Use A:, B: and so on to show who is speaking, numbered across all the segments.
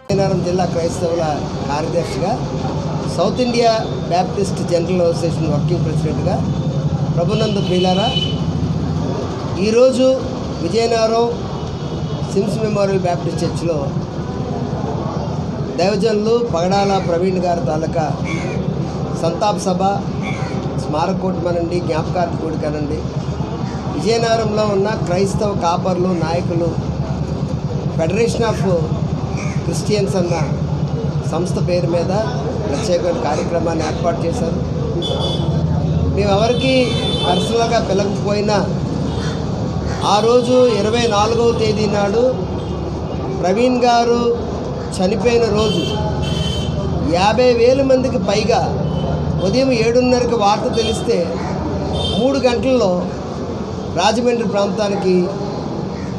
A: విజయనగరం జిల్లా క్రైస్తవుల కార్యదర్శిగా south India Baptist general association working ప్రెసిడెంట్గా ప్రభునంద బీలారా ఈరోజు విజయనగరం సిమ్స్ మెమోరియల్ బ్యాప్టిస్ట్ చర్చ్లో దైవజనులు పగడాల ప్రవీణ్ గారి తాలూకా సంతాప సభ స్మారకోటమనండి జ్ఞాపకార్థ కూడికనండి విజయనగరంలో ఉన్న క్రైస్తవ కాపర్లు నాయకులు ఫెడరేషన్ ఆఫ్ క్రిస్టియన్స్ అన్న సంస్థ పేరు మీద ప్రత్యేకమైన కార్యక్రమాన్ని ఏర్పాటు చేశారు. మేమెవరికి పర్సనల్గా పిలకపోయినా ఆ రోజు ఇరవై నాలుగవ తేదీ నాడు ప్రవీణ్ గారు చనిపోయిన రోజు యాభై వేల మందికి పైగా ఉదయం ఏడున్నరకి వార్త తెలిస్తే మూడు గంటల్లో రాజమండ్రి ప్రాంతానికి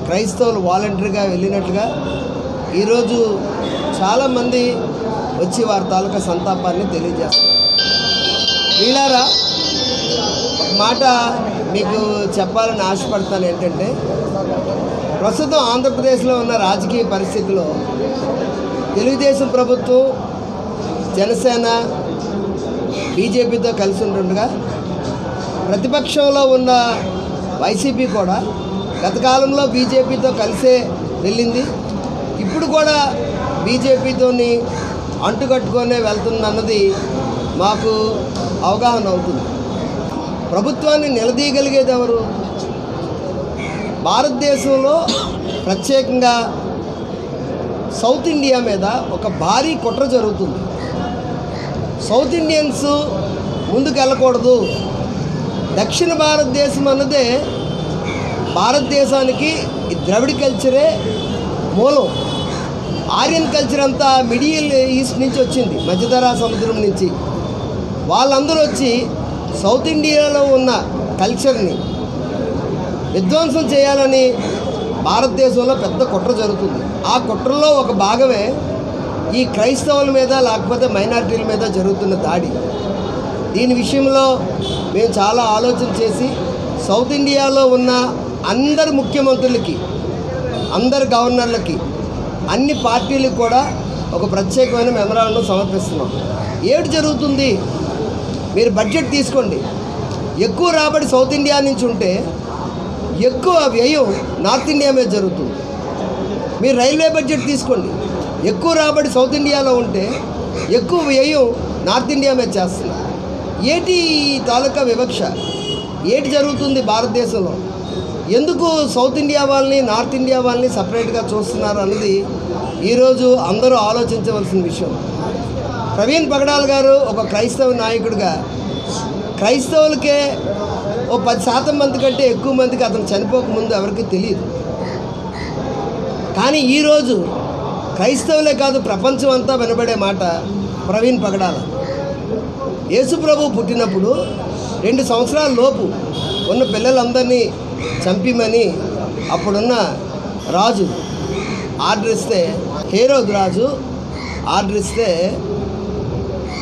A: క్రైస్తవులు వాలంటరీగా వెళ్ళినట్లుగా ఈరోజు చాలామంది వచ్చి వారి తాలూకా సంతాపాన్ని తెలియజేస్తారు. వీళ్ళారా? ఒక మాట మీకు చెప్పాలని ఆశపడతాను ఏంటంటే ప్రస్తుతం ఆంధ్రప్రదేశ్లో ఉన్న రాజకీయ పరిస్థితిలో తెలుగుదేశం ప్రభుత్వం జనసేన బీజేపీతో కలిసి ఉంటుండగా ప్రతిపక్షంలో ఉన్న వైసీపీ కూడా గత కాలంలో బీజేపీతో కలిసే వెళ్ళింది. ఇప్పుడు కూడా బీజేపీతోని అంటుకట్టుకొనే వెళ్తుందన్నది మాకు అవగాహన అవుతుంది. ప్రభుత్వాన్ని నిలదీయగలిగేది ఎవరు? భారతదేశంలో ప్రత్యేకంగా సౌత్ ఇండియా మీద ఒక భారీ కుట్ర జరుగుతుంది. సౌత్ ఇండియన్స్ ముందుకు వెళ్ళకూడదు దక్షిణ భారతదేశం అన్నదే భారతదేశానికి ఈ ద్రవిడ కల్చరే మూలం. ఆర్యన్ కల్చర్ అంతా మిడియల్ ఈస్ట్ నుంచి వచ్చింది మధ్యధరా సముద్రం నుంచి. వాళ్ళందరూ వచ్చి సౌత్ ఇండియాలో ఉన్న కల్చర్ని విధ్వంసం చేయాలని భారతదేశంలో పెద్ద కుట్ర జరుగుతుంది. ఆ కుట్రలో ఒక భాగమే ఈ క్రైస్తవుల మీద లేకపోతే మైనారిటీల మీద జరుగుతున్న దాడి. దీని విషయంలో మేము చాలా ఆలోచన చేసి సౌత్ ఇండియాలో ఉన్న అందరు ముఖ్యమంత్రులకి అందరు గవర్నర్లకి అన్ని పార్టీలకు కూడా ఒక ప్రత్యేకమైన మెమరాలను సమర్పిస్తున్నాం. ఏమిటి జరుగుతుంది. మీరు బడ్జెట్ తీసుకోండి. ఎక్కువ రాబడి సౌత్ ఇండియా నుంచి ఉంటే ఎక్కువ వ్యయం నార్త్ ఇండియా మీద జరుగుతుంది. మీరు రైల్వే బడ్జెట్ తీసుకోండి. ఎక్కువ రాబడి సౌత్ ఇండియాలో ఉంటే ఎక్కువ వ్యయం నార్త్ ఇండియా మీద చేస్తున్నారు. ఏటి తాలూకా వివక్ష? ఏటి జరుగుతుంది భారతదేశంలో? ఎందుకు సౌత్ ఇండియా వాళ్ళని నార్త్ ఇండియా వాళ్ళని సపరేట్గా చూస్తున్నారు అన్నది ఈరోజు అందరూ ఆలోచించవలసిన విషయం. ప్రవీణ్ పగడాల్ గారు ఒక క్రైస్తవ నాయకుడిగా క్రైస్తవులకే ఓ పది శాతం మంది కంటే ఎక్కువ మందికి అతను చనిపోకముందు ఎవరికి తెలియదు. కానీ ఈరోజు క్రైస్తవులే కాదు ప్రపంచం అంతా వినబడే మాట ప్రవీణ్ పగడాల. యేసుప్రభు పుట్టినప్పుడు రెండు సంవత్సరాల లోపు ఉన్న పిల్లలందరినీ చంపిమని అప్పుడున్న రాజు ఆర్డర్ ఇస్తే హేరోద్ రాజు ఆర్డర్ ఇస్తే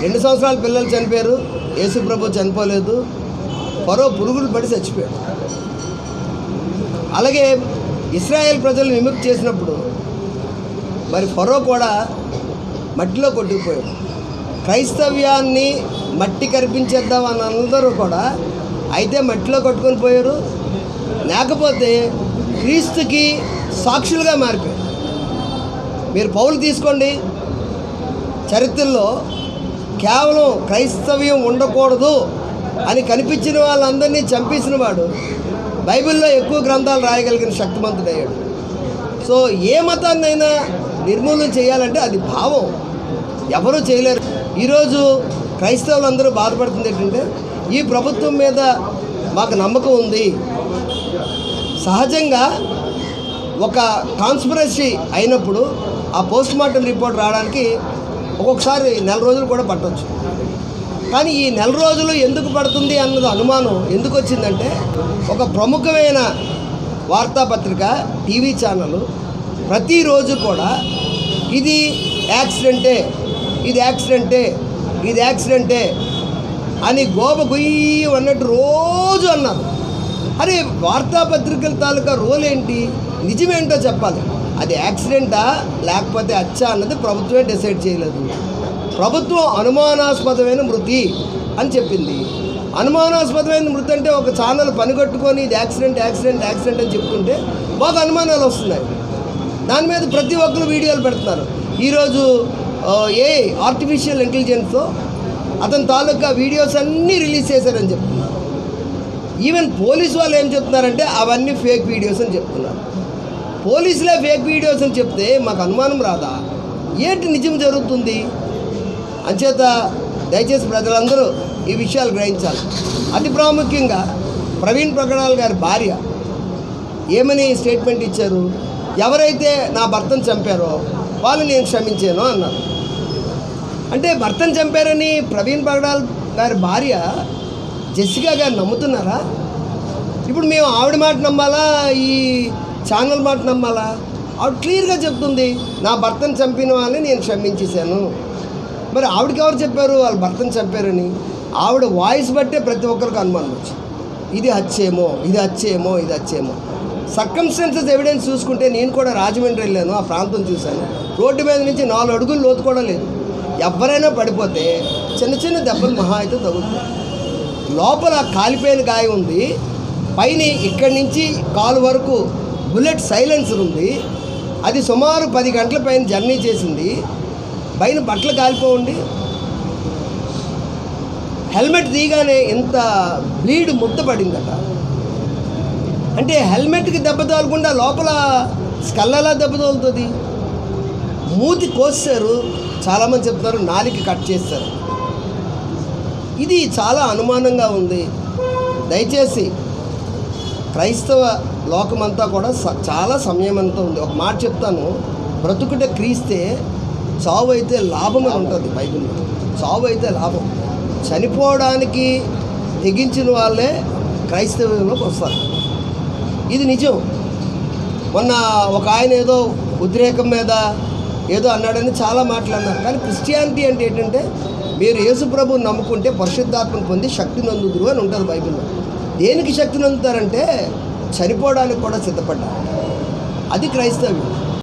A: రెండు సంవత్సరాల పిల్లలు చనిపోయారు యేసుప్రభు చనిపోలేదు పరో పురుగులు పడి చచ్చిపోయాడు. అలాగే ఇస్రాయేల్ ప్రజలు విముక్తి చేసినప్పుడు మరి ఫరో కూడా మట్టిలో కొట్టుకుపోయాడు. క్రైస్తవ్యాన్ని మట్టి కనిపించేద్దాం అని అందరూ కూడా అయితే మట్టిలో కొట్టుకొని పోయారు. లేకపోతే క్రీస్తుకి సాక్షులుగా మారిపోయారు. మీరు పౌలు తీసుకోండి. చరిత్రలో కేవలం క్రైస్తవ్యం ఉండకూడదు అని కనిపించిన వాళ్ళందరినీ చంపేసిన వాడు బైబిల్లో ఎక్కువ గ్రంథాలు రాయగలిగిన శక్తిమంతుడయ్యాడు. సో ఏ మతాన్నైనా నిర్మూలన చేయాలంటే అది భావం. ఎవరూ చేయలేరు. ఈరోజు క్రైస్తవులందరూ బాధపడుతుంది ఏంటంటే ఈ ప్రభుత్వం మీద మాకు నమ్మకం ఉంది. సహజంగా ఒక కాన్స్పిరసీ అయినప్పుడు ఆ పోస్ట్ మార్టం రిపోర్ట్ రావడానికి ఒక్కొక్కసారి నెల రోజులు కూడా పట్టవచ్చు కానీ ఈ నెల రోజులు ఎందుకు పడుతుంది అన్నది అనుమానం ఎందుకు వచ్చిందంటే ఒక ప్రముఖమైన వార్తాపత్రిక టీవీ ఛానల్ ప్రతిరోజు కూడా ఇది యాక్సిడెంటే ఇది యాక్సిడెంటే ఇది యాక్సిడెంటే అని గోప గొయ్యి అన్నట్టు రోజు అన్నారు. అరే వార్తాపత్రికల తాలూకా రోల్ ఏంటి? నిజమేంటో చెప్పాలి. అది యాక్సిడెంటా? లేకపోతే అచ్చా అన్నది ప్రభుత్వమే డిసైడ్ చేయలేదు. ప్రభుత్వం అనుమానాస్పదమైన మృతి అని చెప్పింది. అనుమానాస్పదమైన మృతి అంటే ఒక ఛానల్ పనిగట్టుకొని ఇది యాక్సిడెంట్ యాక్సిడెంట్ యాక్సిడెంట్ అని చెప్తుంటే మాకు అనుమానాలు వస్తున్నాయి. దాని మీద ప్రతి ఒక్కరు వీడియోలు పెడుతున్నారు. ఈరోజు ఏ ఆర్టిఫిషియల్ ఇంటెలిజెన్స్తో అతని తాలూకా వీడియోస్ అన్నీ రిలీజ్ చేశారని చెప్తున్నారు. ఈవెన్ పోలీస్ వాళ్ళు ఏం చెప్తున్నారంటే అవన్నీ ఫేక్ వీడియోస్ అని చెప్తున్నారు. పోలీసులే ఫేక్ వీడియోస్ అని చెప్తే మాకు అనుమానం రాదా? ఏంటి నిజం జరుగుతుంది? అంచేత దయచేసి ప్రజలందరూ ఈ విషయాలు గ్రహించాలి. అతి ప్రాముఖ్యంగా ప్రవీణ్ ప్రగడాల్ గారి భార్య ఏమని స్టేట్మెంట్ ఇచ్చారు? ఎవరైతే నా భర్తను చంపారో వాళ్ళు నేను క్షమించాను అన్నారు. అంటే భర్తను చంపారని ప్రవీణ్ పగడాల్ గారి భార్య జెసికా గారు నమ్ముతున్నారా? ఇప్పుడు మేము ఆవిడ మాట నమ్మాలా? ఈ ఛానల్ మాట నమ్మాలా? ఆవిడ క్లియర్గా చెప్తుంది నా భర్తను చంపిన వాళ్ళని నేను క్షమించేశాను. మరి ఆవిడకి ఎవరు చెప్పారు వాళ్ళ భర్తను చంపారని? ఆవిడ వాయిస్ బట్టే ప్రతి ఒక్కరికి అనుమానం వచ్చింది. ఇది హత్యేమో ఇది హత్యేమో ఇది హత్యేమో సర్కమ్స్టెన్సెస్ ఎవిడెన్స్ చూసుకుంటే నేను కూడా రాజమండ్రి వెళ్ళాను ఆ ప్రాంతం చూశాను. రోడ్డు మీద నుంచి నాలుగు అడుగులు లోతు కూడా లేదు. ఎవరైనా పడిపోతే చిన్న చిన్న దెబ్బలు మహా అయితే తగులుతాయి. లోపల కాలిపోయిన గాయం ఉంది. పైన ఇక్కడి నుంచి కాలు వరకు బుల్లెట్ సైలెన్సర్ ఉంది. అది సుమారు పది గంటల పైన జర్నీ చేసింది. పైన బట్టలు కాలిపోండి హెల్మెట్ తీయగానే ఇంత బ్లీడ్ ముద్ద పడిందట. అంటే హెల్మెట్కి దెబ్బ తగలకుండా లోపల స్కల్లలా దెబ్బ తగులుతుంది? మూతి కోసారు చాలామంది చెప్తారు నాలికి కట్ చేస్తారు. ఇది చాలా అనుమానంగా ఉంది. దయచేసి క్రైస్తవ లోకమంతా కూడా స- చాలా సమయం అంతా ఉంది. ఒక మాట చెప్తాను. బ్రతుకుట క్రీస్తే చావు అయితే లాభం అని ఉంటుంది బైబిల్లో. చావు అయితే లాభం. చనిపోవడానికి తెగించిన వాళ్ళే క్రైస్తవంలోకి వస్తారు. ఇది నిజం. మొన్న ఒక ఆయన ఏదో ఉద్రేకం మీద ఏదో అన్నాడని చాలా మాట్లాడినారు కానీ క్రిస్టియానిటీ అంటే ఏంటంటే మీరు యేసు నమ్ముకుంటే పరిశుద్ధాత్మను పొంది శక్తి నందుదురు అని ఉంటుంది బైబిల్లో. దేనికి శక్తి నందుతారంటే చనిపోవడానికి కూడా సిద్ధపడ్డారు. అది క్రైస్తవ్యం.